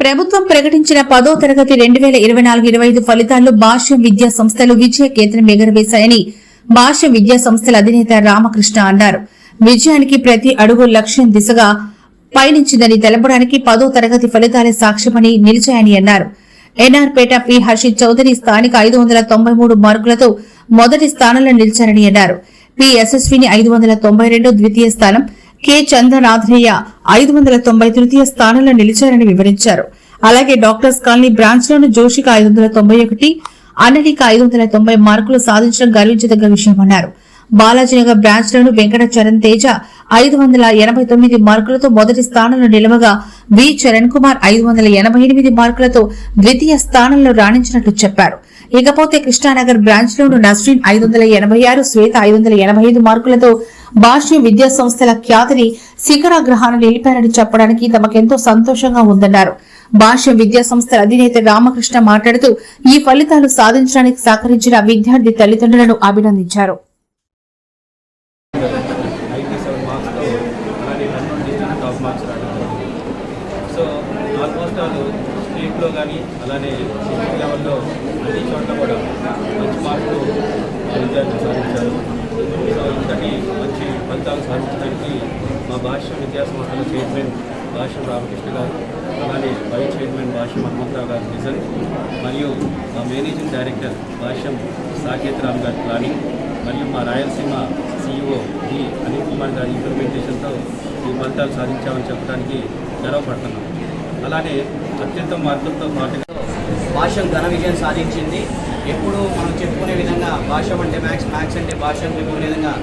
ప్రభుత్వం ప్రకటించిన పదో తరగతి రెండు వేల ఇరవై నాలుగు ఇరవై ఐదు ఫలితాల్లో భాష్య విద్యా సంస్థలు విజయ కేంద్రం ఎగరవేశాయని భాష్య విద్యా సంస్థల అధినేత రామకృష్ణ అన్నారు. విజయానికి ప్రతి అడుగు లక్ష్యం దిశగా పయనించిందని తెలపడానికి పదో తరగతి ఫలితాలే సాక్ష్యమని నిలిచాయని అన్నారు. ఎన్ఆర్పేట పి. హర్షిత్ చౌదరి స్థానిక ఐదు వందల తొంభై మూడు మార్కులతో మొదటి స్థానంలో నిలిచారని అన్నారు. పి. యశస్విని ఐదు వందల తొంభై రెండు ద్వితీయ స్థానం కె. చంద్రనాథ్రేయ ఐదు వందల తొంభై తృతీయ స్థానంలో నిలిచారని వివరించారు. అలాగే డాక్టర్స్ కాలనీ బ్రాంచ్ లోను జోషిక ఐదు వందల తొంభై ఒకటి అన్నటిక ఐదు వందల తొంభై మార్కులు సాధించడం గర్వించదగ్గ విషయమన్నారు బాలాజీనగర్ బ్రాంచ్ లోను వెంకట చరణ్ తేజ ఐదు వందల ఎనభై తొమ్మిది మార్కులతో మొదటి స్థానంలో నిలవగా వి. చరణ్ కుమార్ ఐదు వందల ఎనభై ఎనిమిది మార్కులతో ద్వితీయ స్థానంలో రాణించినట్లు చెప్పారు. ఇకపోతే కృష్ణానగర్ బ్రాంచ్ లోను నస్రీన్ ఐదు వందల ఎనభై ఆరు శ్వేత ఐదు వందల ఎనభై ఐదు మార్కులతో భాష్య విద్యా సంస్థల ఖ్యాతిని శిఖరాగ్రహాన్ని నిలిపారని చెప్పడానికి తమకెంతో సంతోషంగా ఉందన్నారు. భాష్య విద్యా సంస్థల అధినేత రామకృష్ణ మాట్లాడుతూ ఈ ఫలితాలు సాధించడానికి సహకరించిన విద్యార్థి తల్లిదండ్రులను అభినందించారు. అలానే సో ఆల్మోస్ట్ వాళ్ళు స్టేట్లో కానీ అలానే లెవెల్లో అన్ని చోట్ల కూడా మంచి మార్కులు విద్యార్థులు సాధించారు సో ఇంతటి మంచి ఫలితాలు సాధించడానికి మా భాష విద్యా సంస్థల చైర్మన్ భాష్యం రామకృష్ణ గారు అలానే వైస్ చైర్మన్ భాష్యం హనుమంతరావు గారు విజన్ మరియు మా మేనేజింగ్ డైరెక్టర్ భాష్యం సాకేత్ రామ్ గారి ప్లానింగ్ మరియు మా రాయలసీమ సీఈఓ డి అనిల్ కుమార్ గారి ఇంప్లిమెంటేషన్తో ఈ ఫలితాలు సాధించామని చెప్పడానికి గర్వపడుతున్నాం. అలానే అత్యంత మార్గంతో పాటుగా భాష్యం ఘన విజయం సాధించింది. ఎప్పుడు మనం చెప్పుకునే విధంగా భాష అంటే మ్యాథ్స్ మ్యాథ్స్ అంటే భాష అని చెప్పుకునే విధంగా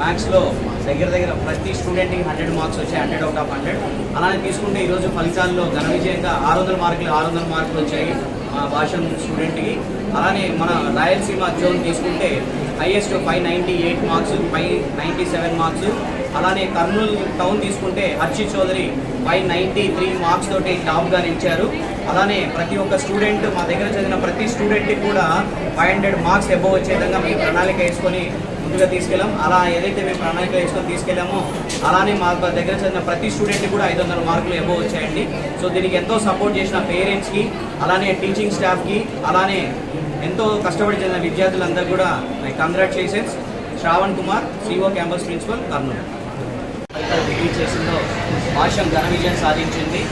మ్యాథ్స్లో దగ్గర దగ్గర ప్రతి స్టూడెంట్కి హండ్రెడ్ మార్క్స్ వచ్చాయి హండ్రెడ్ అవుట్ ఆఫ్ హండ్రెడ్ అలానే తీసుకుంటే ఈరోజు ఫలితాల్లో ఘన విజయంగా ఆరు వందల మార్కులు ఆరు వందల మార్కులు వచ్చాయి మా భాషం స్టూడెంట్కి అలానే మన రాయలసీమ జోన్ తీసుకుంటే highest five ninety eight marks five ninety seven marks అలానే కర్నూలు టౌన్ తీసుకుంటే Harshi Chowdary five ninety three marks తోటి టాప్గా నిలిచారు. అలానే ప్రతి ఒక్క స్టూడెంట్ మా దగ్గర చదివిన ప్రతి స్టూడెంట్కి కూడా ఫైవ్ హండ్రెడ్ మార్క్స్ ఎబో వచ్చే విధంగా మేము ప్రణాళిక వేసుకొని ముందుగా తీసుకెళ్ళాం. అలా ఏదైతే మేము ప్రణాళిక తీసుకొని తీసుకెళ్ళాము. అలానే మా దగ్గర చదివిన ప్రతి స్టూడెంట్కి కూడా ఐదు వందల మార్కులు ఎబో వచ్చాయండి. సో దీనికి ఎంతో సపోర్ట్ చేసిన పేరెంట్స్కి అలానే టీచింగ్ స్టాఫ్కి అలానే ఎంతో కష్టపడి చదివిన విద్యార్థులందరూ కూడా congratulations Shravan Kumar CO campus principal Kurnool. ఫలితాలు రిలీజ్ చేసిందో భాష్యం ఘన విజయం సాధించింది.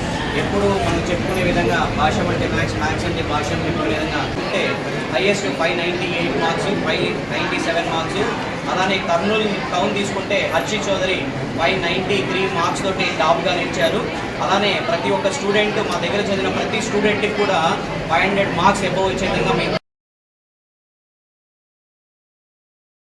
ఎప్పుడు మనం చెప్పుకునే విధంగా భాష అంటే మ్యాథ్స్ మ్యాథ్స్ అంటే భాష చెప్పుకునే విధంగా అంటే highest five ninety eight marks five ninety seven marks అలానే కర్నూలు టౌన్ తీసుకుంటే Harshi Chowdary five ninety three marks తోటి టాప్గా నిలిచారు. అలానే ప్రతి ఒక్క స్టూడెంట్ మా దగ్గర చదివిన ప్రతి స్టూడెంట్కి కూడా ఫైవ్ హండ్రెడ్ మార్క్స్ ఎబో వచ్చే విధంగా మేము